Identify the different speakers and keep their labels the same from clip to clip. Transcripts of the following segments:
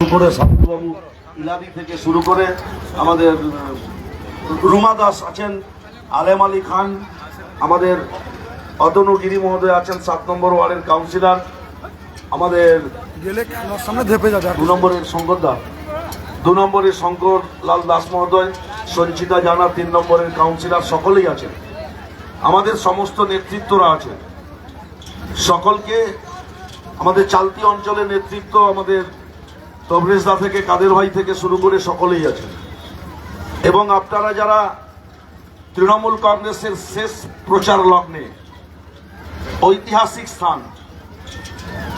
Speaker 1: করে সাধুবাবু ইলাদি থেকে শুরু করে আমাদের রুমা দাস আছেন আলেম আলী খান আমাদের অতনু গিরি মহোদয় আছেন সাত নম্বর ওয়ার্ডের কাউন্সিলর আমাদের
Speaker 2: সামনে ধেপে যাবে।
Speaker 1: দু নম্বরের শঙ্কর দা দু নম্বরের শঙ্কর লাল দাস মহোদয় সঞ্চিতা জানা তিন নম্বরের কাউন্সিলর সকলেই আছেন। আমাদের সমস্ত নেতৃত্বরা আছেন। সকলকে আমাদের চালতি অঞ্চলের নেতৃত্ব আমাদের তবরেজ দা থেকে, কাদের ভাই থেকে শুরু করে সকলেই আছেন। এবং আপনারা যারা তৃণমূল কংগ্রেসের শেষ প্রচার লগ্নে ঐতিহাসিক স্থান,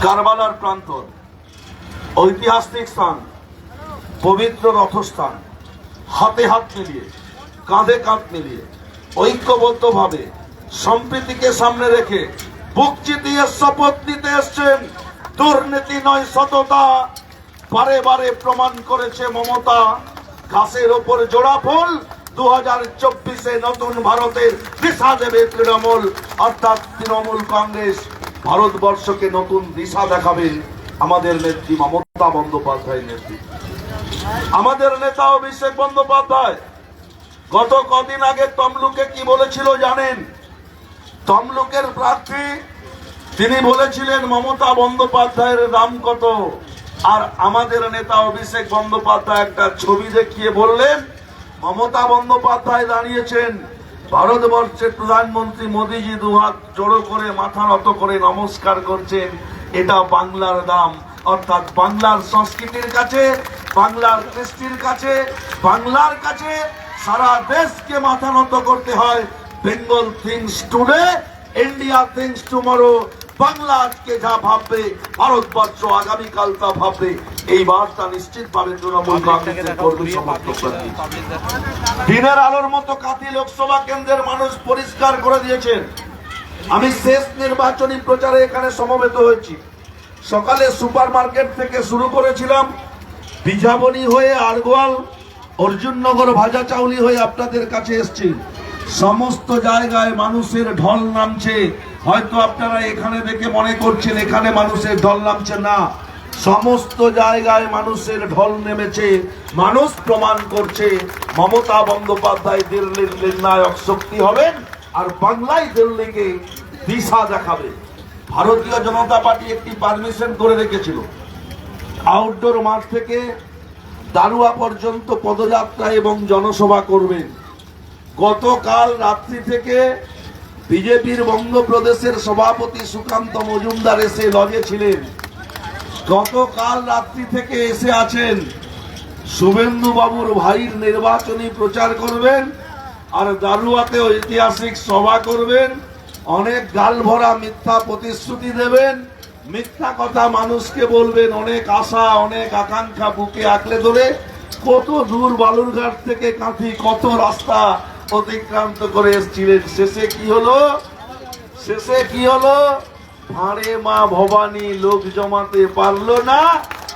Speaker 1: কারবালার প্রান্তর, ঐতিহাসিক স্থান, পবিত্র রথস্থান, হাতে হাত মিলিয়ে, কাঁধে কাঁধ মিলিয়ে, ঐক্যবদ্ধভাবে সম্প্রীতিকে সামনে রেখে বুক চিতিয়ে শপথ নিতে এসছেন। দুর্নীতি নয় সততা বারে বারে প্রমাণ করেছে মমতা। ঘাসের ওপর জোড়া ফুল দু হাজার চব্বিশে নতুন ভারতের দিশা দেবে তৃণমূল। অর্থাৎ তৃণমূল কংগ্রেস ভারতবর্ষকে নতুন দিশা দেখাবে আমাদের নেত্রী মমতা বন্দ্যোপাধ্যায়ের নেত্রী। আমাদের নেতা অভিষেক বন্দ্যোপাধ্যায়, গত কদিন আগে তমলুকে কি বলেছিল জানেন? তমলুকের প্রার্থী, তিনি বলেছিলেন মমতা বন্দ্যোপাধ্যায়ের দাম কত? আর আমাদের নেতা অভিষেক বন্দ্যোপাধ্যায় একটা ছবি দেখিয়ে বললেন, মমতা বন্দ্যোপাধ্যায় দাঁড়িয়েছেন ভারতবর্ষের প্রধানমন্ত্রী মোদীজি দুহাত জড়ো করে, মাথা নত করে নমস্কার করছেন। এটা বাংলার দাম। অর্থাৎ বাংলার সংস্কৃতির কাছে, বাংলার কৃষ্টির কাছে, বাংলার কাছে সারা দেশকে মাথা নত করতে হয়। Bengal thinks today, India thinks tomorrow Bangla আজকে যা ভাববে ভারতবর্ষ আগামীকাল তা ভাববে এই বার্তা নিশ্চিত পাবেন তৃণমূল কংগ্রেসের কর্মী সমর্থকরা দিনের আলোর মতো কাতি লোকসভা কেন্দ্রের মানুষ পরিষ্কার করে দিয়েছেন। আমি শেষ নির্বাচনী প্রচারে এখানে সমবেত হয়েছি। সকালে সুপার মার্কেট থেকে শুরু করেছিলাম বিঝাবনি হয়ে আরগোয়াল অর্জুননগর ভাজা চাউলি হয়ে আপনাদের কাছে এসছি। সমস্ত জায়গায় মানুষের ঢল নামছে। হয়তো আপনারা এখানে দেখে মনে করছেন, এখানে মানুষের ঢল নামছে না। সমস্ত জায়গায় মানুষের ঢল নেমেছে, মানুষ প্রমাণ করছে, মমতা বন্দ্যোপাধ্যায় দিল্লির নির্ণায়ক শক্তি হবেন আর বাংলায় দিল্লিকে দিশা দেখাবে। ভারতীয় জনতা পার্টি একটি পারমিশন করে রেখেছিল। আউটডোর মাঠ থেকে দারুয়া পর্যন্ত পদযাত্রা এবং জনসভা করবেন। গতকাল রাত্রি থেকে বিজেপির বঙ্গপ্রদেশের সভাপতি সুকান্ত মজুমদার এসে লজে ছিলেন। গতকাল রাত্রি থেকে এসে আছেন। শুভেন্দু বাবুর ভাইয়ের নির্বাচনী প্রচার করবেন আর দারুয়াতে ঐতিহাসিক সভা করবেন। অনেক গাল ভরা মিথ্যা প্রতিশ্রুতি দেবেন। মিথ্যা কথা মানুষকে বলবেন, অনেক আশা, অনেক আকাঙ্ক্ষা বুকে আঁকলে ধরে। কত দূর বালুরঘাট থেকে কাঁথি, কত রাস্তা অতিক্রান্ত করে এসেছিলেন। শেষে কি হলো? শেষে কি হলো? ভাঁড়ে মা ভবানী, লোক জমাতে পারল না।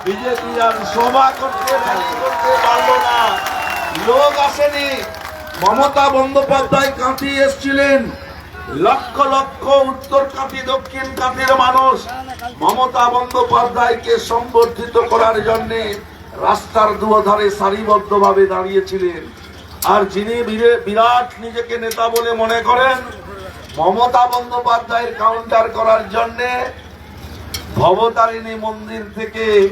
Speaker 1: বিজেপি আর সভা করতে পারল না। লোক আসেনি। মমতা বন্দ্যোপাধ্যায় কাঁথি এসছিলেন। লক্ষ লক্ষ উত্তর কাঁথি, দক্ষিণ কাঁথির মানুষ মমতা বন্দ্যোপাধ্যায়কে সম্বর্ধিত করার জন্যে রাস্তার দুধারে সারিবদ্ধভাবে দাঁড়িয়েছিলেন। আর যিনি বিরে- বিরাট নিজেকে নেতা বলে মনে করেন, মমতা বন্দ্যোপাধ্যায়ের কাউন্টার করার জন্যে ভবতারিণী মন্দির থেকে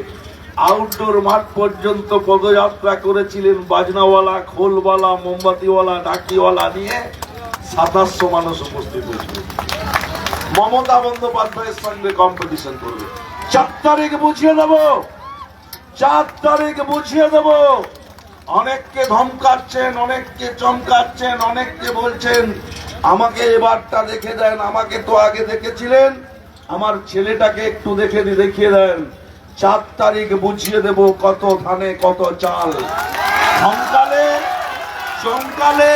Speaker 1: আউটডোর মাঠ পর্যন্ত পদযাত্রা করেছিলেন বাজনাওয়ালা, খোলওয়ালা, মোমবাতিওয়ালা ডাকিওয়ালা নিয়ে সাতাশশো মানুষ উপস্থিত হয়েছিল। মমতা বন্দ্যোপাধ্যায়ের সঙ্গে কম্পিটিশন করবে। চার তারিখ বুঝিয়ে দেবো। চার তারিখ বুঝিয়ে দেব। অনেককে ধমকাচ্ছেন, অনেককে চমকাচ্ছেন, অনেককে বলছেন, আমাকে এবারটা দেখে দেন, আমাকে তো আগে দেখেছিলেন। আমার ছেলেটাকে একটু দেখে দেখিয়ে দেন। চার তারিখ বুঝিয়ে দেব কত ধানে, কত চাল। ধমকালে চমকালে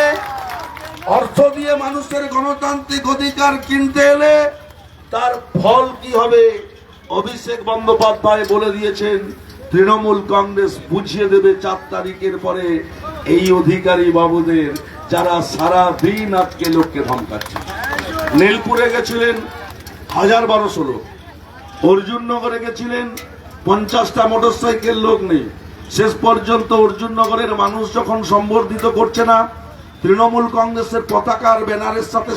Speaker 1: অর্থ দিয়ে মানুষের গণতান্ত্রিক অধিকার কিনতে এলে তার ফল কি হবে? অভিষেক বন্দ্যোপাধ্যায় বলে দিয়েছেন তৃণমূল কংগ্রেস বুঝিয়ে দেবে চার তারিখের পরে এই অধিকারী বাবুদের যারা সারা দিন আজকে লোককে ধমকাচ্ছে। নীলপুরে গেছিলেন হাজার বারোশো লোক। অর্জুননগরে গেছিলেন পঞ্চাশটা মোটরসাইকেল লোক নেই। শেষ পর্যন্ত অর্জুননগরের মানুষ যখন সম্বর্ধিত করছে না, তৃণমূল কংগ্রেসের পতাকা আর ব্যানারের সাথে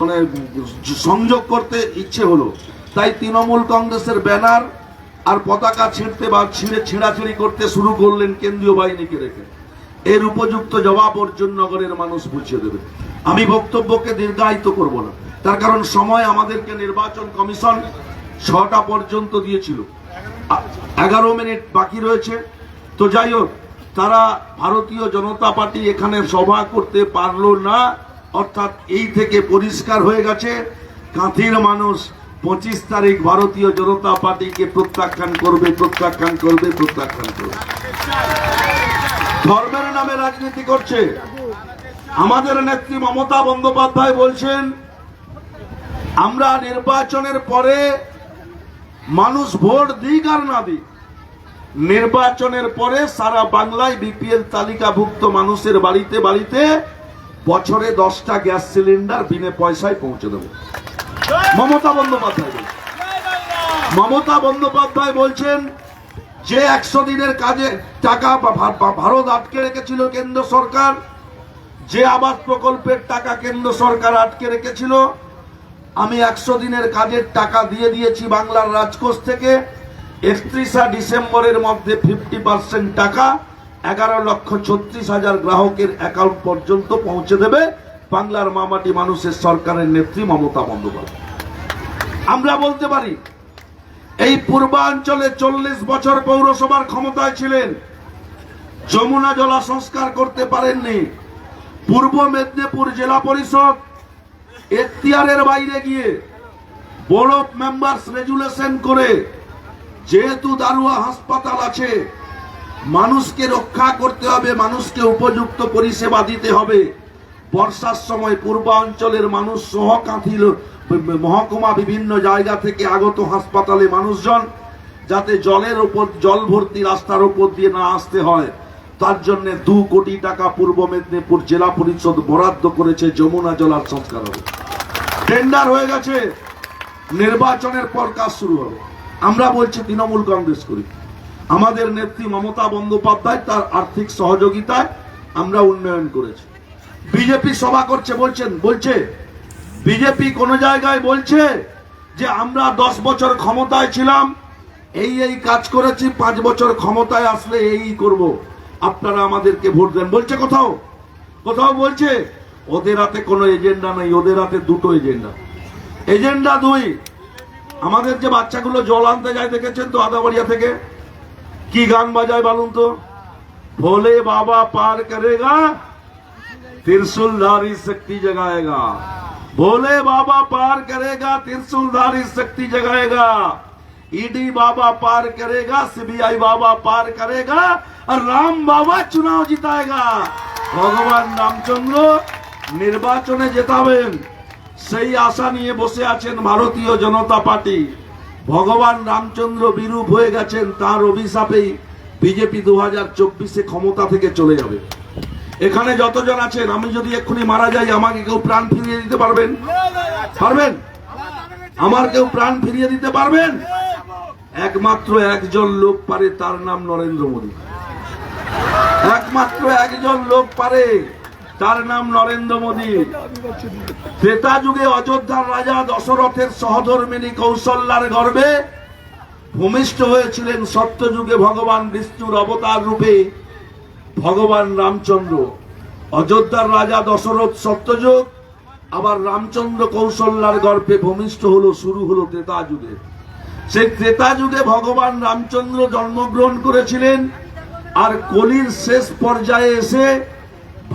Speaker 1: মানে সংযোগ করতে ইচ্ছে হলো। তাই তৃণমূল কংগ্রেসের ব্যানার আর পতাকা ছিঁড়তে বা ছিঁড়ে ছিঁড়াছিঁড়ি করতে শুরু করলেন কেন্দ্রীয় বাহিনীকে রেখে। এর উপযুক্ত জবাব অর্জুন নগরের মানুষ বুঝিয়ে দেবে। আমি বক্তব্যকে দীর্ঘায়িত করব না। তার কারণ সময় আমাদেরকে নির্বাচন কমিশন ছটা পর্যন্ত দিয়েছিল। এগারো মিনিট বাকি রয়েছে। তো যাই হোক, তারা ভারতীয় জনতা পার্টি এখানে সভা করতে পারল না। অর্থাৎ এই থেকে পরিষ্কার হয়ে গেছে, কাঁথির মানুষ পঁচিশ তারিখ ভারতীয় জনতা পার্টিকে প্রত্যাখ্যান করবে প্রত্যাখ্যান করবে প্রত্যাখ্যান করবে। ধর্মের নামে রাজনীতি করছে। আমাদের নেত্রী মমতা বন্দ্যোপাধ্যায় বলছেন, আমরা নির্বাচনের পরে মানুষ ভোট দিক আর না দিক। নির্বাচনের পরে সারা বাংলায় বিপিএল তালিকাভুক্ত মানুষের বাড়িতে বাড়িতে বছরে দশটা গ্যাস সিলিন্ডার বিনে পয়সায় পৌঁছে দেবে। মমতা বন্দ্যোপাধ্যায়। মমতা বন্দ্যোপাধ্যায় বলছেন যে একশো দিনের কাজে টাকা ভারত আটকে রেখেছিল কেন্দ্র সরকার, যে আবাস প্রকল্পের টাকা কেন্দ্র সরকার আটকে রেখেছিল, আমি একশো দিনের কাজের টাকা দিয়ে দিয়েছি বাংলার রাজকোষ থেকে, একত্রিশা ডিসেম্বরের মধ্যে ফিফটি পার্সেন্ট টাকা, এগারো লক্ষ ছত্রিশ হাজার গ্রাহকের অ্যাকাউন্ট পর্যন্ত পৌঁছে দেবে বাংলার মামাটি মানুষের সরকারের নেত্রী মমতা বন্দ্যোপাধ্যায়। আমরা বলতে পারি, এই পূর্বাঞ্চলে চল্লিশ বছর পৌরসভার ক্ষমতায় ছিলেন। যমুনা জলা সংস্কার করতে পারেননি। পূর্ব মেদিনীপুর জেলা পরিষদ এখতিয়ারের বাইরে গিয়ে বড় মেম্বার্স রেজুলেশন করে যেহেতু দারুয়া হাসপাতাল আছে, মানুষকে রক্ষা করতে হবে, মানুষকে উপযুক্ত পরিষেবা দিতে হবে। বর্ষার সময় পূর্বাঞ্চলের মানুষ সহ কাঁথিল মহকুমা বিভিন্ন জায়গা থেকে আগত হাসপাতালে মানুষজন যাতে জলের উপর জল ভর্তি রাস্তার উপর দিয়ে না আসতে হয়। তার জন্য দু কোটি টাকা পূর্ব মেদিনীপুর জেলা পরিষদ বরাদ্দ করেছে যমুনা জলার সংস্কার হবে। টেন্ডার হয়ে গেছে। নির্বাচনের পর কাজ শুরু হবে। আমরা বলছি তৃণমূল কংগ্রেস করি। আমাদের নেত্রী মমতা বন্দ্যোপাধ্যায় তার আর্থিক সহযোগিতায় আমরা উন্নয়ন করেছি। বিজেপি সভা করছে, বলছেন, বলছে, বিজেপি কোন জায়গায় বলছে যে আমরা দশ বছর ক্ষমতায় ছিলাম, এই এই কাজ করেছি, পাঁচ বছর ক্ষমতায় আসলে এই করব। আপনারা আমাদেরকে ভোট দেন। বলছে কোথাও? কোথাও বলছে, ওদের হাতে কোনো এজেন্ডা নেই, ওদের হাতে দুটো এজেন্ডা। এজেন্ডা দুই, আমাদের যে বাচ্চাগুলো জল আনতে যায়, দেখেছেন তো আদাবাড়িয়া থেকে? কি গান বাজায় বলুন তো? ভোলে বাবা পার করেগা त्रिशूलधारी शक्ति जगाएगा भोले बाबा पार करेगा त्रिशूलधारी शक्ति जगाएगा ईडी बाबा पार करेगा सीबीआई बाबा पार करेगा और राम बाबा चुनाव जिताएगा ভগবান রামচন্দ্র নির্বাচনে জেতাবেন সেই আশা নিয়ে বসে আছেন ভারতীয় জনতা পার্টি ভগবান রামচন্দ্র বিরূপ হয়ে গেছেন তার অভিশাপেই বিজেপি দু হাজার চব্বিশে ক্ষমতা থেকে চলে যাবে এখানে যতজন আছেন, আমি যদি এক্ষুনি মারা যাই, আমাকে কেউ প্রাণ ফিরিয়ে দিতে পারবেন? পারবেন? আমার কেউ প্রাণ ফিরিয়ে দিতে পারবেন? একমাত্র একজন লোক পারে, তার নাম নরেন্দ্র মোদী। একমাত্র একজন লোক পারে, তার নাম নরেন্দ্র মোদী। ত্রেতা যুগে অযোধ্যার রাজা দশরথের সহধর্মিনী কৌশল্যার গর্বে ভূমিষ্ঠ হয়েছিলেন সত্যযুগে ভগবান বিষ্ণুর অবতার রূপে। ভগবান রামচন্দ্র। অযোধ্যার রাজা দশরথ সত্যযুগ আবার রামচন্দ্র কৌশল্যার গর্ভে ভূমিষ্ঠ হলো, শুরু হলো ত্রেতা যুগে। সেই ত্রেতা যুগে ভগবান রামচন্দ্র জন্মগ্রহণ করেছিলেন, আর কলির শেষ পর্যায়ে এসে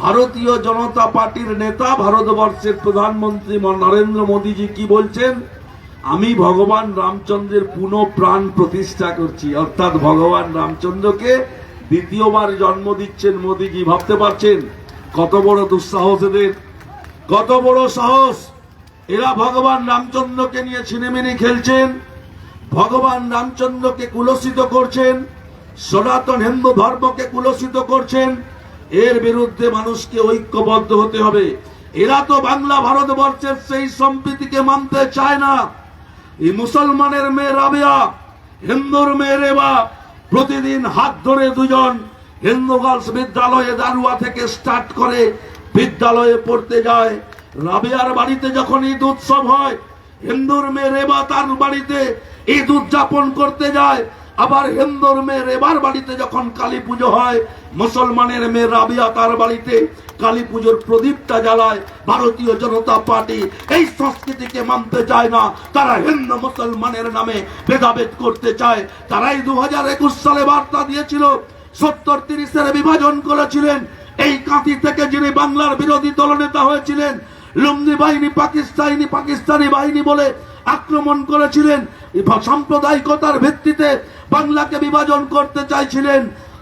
Speaker 1: ভারতীয় জনতা পার্টির নেতা ভারতবর্ষের প্রধানমন্ত্রী নরেন্দ্র মোদীজি কি বলছেন? আমি ভগবান রামচন্দ্রের পুনঃ প্রাণ প্রতিষ্ঠা করছি, অর্থাৎ ভগবান রামচন্দ্রকে দ্বিতীয়বার জন্ম দিচ্ছেন মোদীজি, ভাবতে পারছেন? কত বড় দুঃসাহস এদের। কত বড় সাহস। এরা ভগবান রামচন্দ্রকে নিয়ে ছিনেমিনি খেলছেন। ভগবান রামচন্দ্রকে কুলসিত করছেন। সনাতন হিন্দু ধর্মকে কুলসিত করছেন। এর বিরুদ্ধে মানুষকে ঐক্যবদ্ধ হতে হবে। এরা তো বাংলা ভারতবর্ষের সেই সম্প্রীতিকে মানতে চায় না। এই মুসলমানের মেয়ে রাবেয়া, হিন্দুর মেয়ে বা প্রতিদিন হাত ধরে দুজন হিন্দু গার্লস বিদ্যালয়ে দারুয়া থেকে স্টার্ট করে বিদ্যালয়ে পড়তে যায়। রাবিয়ার বাড়িতে যখন ঈদ উৎসব হয়, হিন্দুর মেয়ে রেবা তার বাড়িতে ঈদ উদযাপন করতে যায়। আবার হিন্দুর মেয়ে রেবার বাড়িতে যখন কালী পুজো হয়, মুসলমানের মেয়ে রাবিয়া তার বাড়িতে কালী পুজোর প্রদীপটা জ্বালায়, ভারতীয় জনতা পার্টি এই সংস্কৃতিকে মানতে চায় না। তারা হিন্দু মুসলমানের নামে ভেদাভেদ করতে চায়। তারাই দু হাজার একুশ সালে বার্তা দিয়েছিল, সত্তর তিরিশের বিভাজন করেছিলেন। এই কাঁথি থেকে যিনি বাংলার বিরোধী দলনেতা হয়েছিলেন, লুঙ্গি বাহিনী, পাকিস্তানি পাকিস্তানি বাহিনী বলে আক্রমণ করেছিলেন। সাম্প্রদায়িকতার ভিত্তিতে বাংলাকে বিভাজন করতে চাইছিলেন।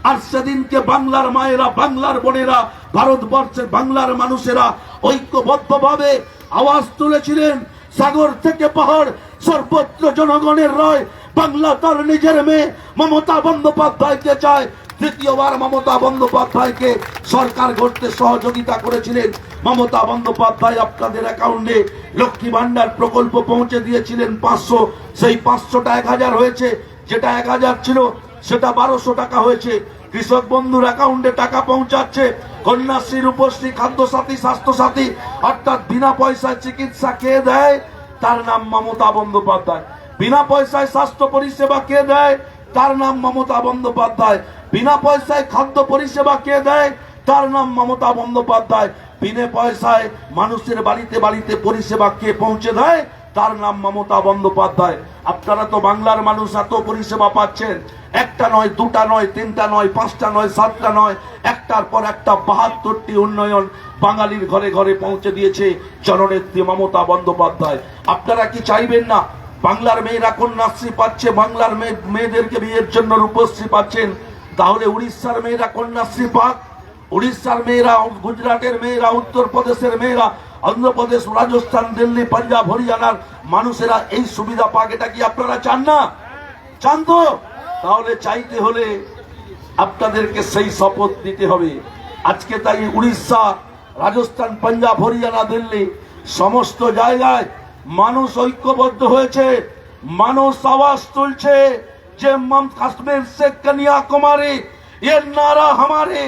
Speaker 1: আর সেদিনকে বাংলার মায়েরা, বাংলার বোনেরা, ভারতবর্ষের বাংলার মানুষেরা ঐক্যবদ্ধভাবে আওয়াজ তুলেছিলেন। সাগর থেকে পাহাড়, সর্বত্র জনগণের রয়। বাংলা তার নিজের মেয়ে মমতা বন্দ্যোপাধ্যায়কে চায়। তৃতীয়বার মমতা বন্দ্যোপাধ্যায়কে সরকার গড়তে সহযোগিতা করেছিলেন। মমতা বন্দ্যোপাধ্যায় আপনাদের অ্যাকাউন্টে লক্ষ্মী ভান্ডার প্রকল্প পৌঁছে দিয়েছিলেন পাঁচশো। সেই পাঁচশোটা এক হাজার হয়েছে। যেটা এক হাজার ছিল, সেটা বারোশো টাকা হয়েছে। কৃষক বন্ধুর অ্যাকাউন্টে টাকা পৌঁছাচ্ছে। কন্যাশ্রী রূপশ্রী খাদ্য সাথী স্বাস্থ্য সাথী অর্থাৎ বিনা পয়সায় চিকিৎসা কে দেয়? তার নাম মমতা বন্দ্যোপাধ্যায়। বিনা পয়সায় স্বাস্থ্য পরিষেবা কে দেয়? তার নাম মমতা বন্দ্যোপাধ্যায়। বিনা পয়সায় খাদ্য পরিষেবা কে দেয়? তার নাম মমতা বন্দ্যোপাধ্যায়। বিনা পয়সায় মানুষের বাড়িতে বাড়িতে পরিষেবা কে পৌঁছে দেয়? তার নাম মমতা বন্দ্যোপাধ্যায়। আপনারা তো বাংলার মানুষ, এত পরিষেবা পাচ্ছেন। একটা নয়, দুটা নয়, তিনটা নয়, পাঁচটা নয়, সাতটা নয়, একটার পর একটা বাহাত্তরটি উন্নয়ন বাঙালির ঘরে ঘরে পৌঁছে দিয়েছে জননেত্রী মমতা বন্দ্যোপাধ্যায়। আপনারা কি চাইবেন না? বাংলার মেয়েরা কন্যাশ্রী পাচ্ছে, বাংলার মেয়ে, মেয়েদেরকে বিয়ের জন্য রূপশ্রী পাচ্ছেন। তাহলে উড়িষ্যার মেয়েরা কন্যাশ্রী পাক, উড়িষ্যার মেয়েরা, গুজরাটের মেয়েরা, উত্তরপ্রদেশের মেয়েরা অন্ধ্রপ্রদেশ রাজস্থান দিল্লি পাঞ্জাব হরিয়ানার মানুষেরা এই সুবিধা পাক এটা কি আপনারা চান না চান তো তাহলে চাইতে হলে আপনাদেরকে সেই শপথ নিতে হবে আজকে তাই উড়িষ্যা রাজস্থান পাঞ্জাব হরিয়ানা দিল্লি সমস্ত জায়গায় মানুষ ঐক্যবদ্ধ হয়েছে মানুষ আওয়াজ তুলছে যে মম কাশ্মীর সে কন্যাকুমারী ये नारा हमारे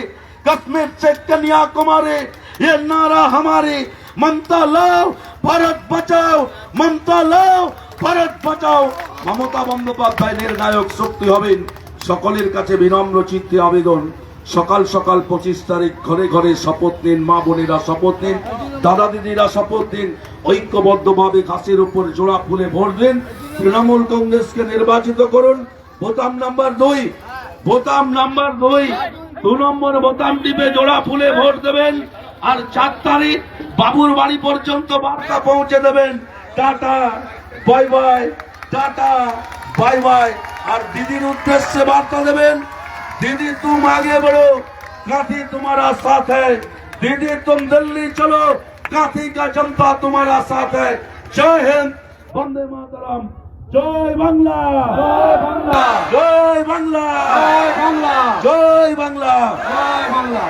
Speaker 1: कश्मीर से कन्याकुमारी ये नारा हमारे মমতা লাও ভারত বাঁচাও। মমতা লাও ভারত বাঁচাও। মমতা বন্দ্যোপাধ্যায় নির্ণায়ক শক্তি হবেন। সকলের কাছে বিনম্র চিত্তে আবেদন। সকাল সকাল পঁচিশ তারিখ, ঘরে ঘরে শপথ নিন, মা বোনেরা শপথ নিন, দাদা দিদিরা শপথ নিন, ঐক্যবদ্ধভাবে ঘাসের উপর জোড়া ফুলে ভোট দিন। তৃণমূল কংগ্রেসকে নির্বাচিত করুন। বোতাম নাম্বার দুই। বোতাম নাম্বার দুই। দু নম্বর বোতাম টিপে জোড়া ফুলে ভোট দেবেন। আর চার তারিখ বাবুর বাড়ি পর্যন্ত বার্তা পৌঁছে দেবেন। Tata bye bye tata bye bye. আর দিদির উদ্দেশ্যে বার্তা দেবেন দিদি তুম আগে বড়ো কাঁথি তোমারা সাথ দিদি তুম দিল্লি চলো কাঁথি কা জনতা তোমারা সাথ হ্যাঁ জয় হিন্দ বন্দে মাতরম। জয় বাংলা। জয় বাংলা। জয় বাংলা। জয় বাংলা। জয় বাংলা। জয় বাংলা।